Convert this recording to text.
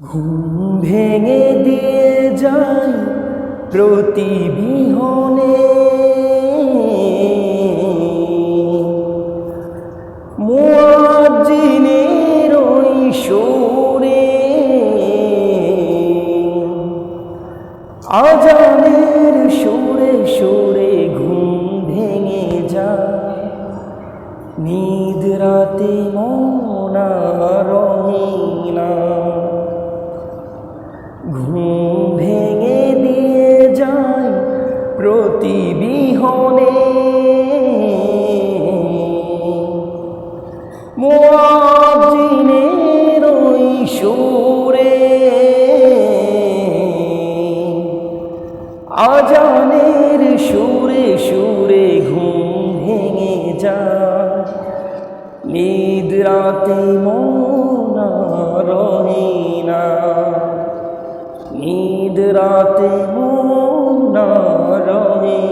ঘুম ভেঙে দিয়ে যাই প্রতি বিহনে মুয়াজ্জিনের ওই সুরে আজানের সুরে সুরে ঘুম ভেঙে যায়। নিদ রাতে মনা ভেঙে দিয়ে যায় প্রতি বিহনে মুয়াজ্জিনের ওই সুরে আজানের সুরে সুরে ঘুম ভেঙে যায়। নিদ রাতে মনা রহিনা নিদ রাতে না রহিনা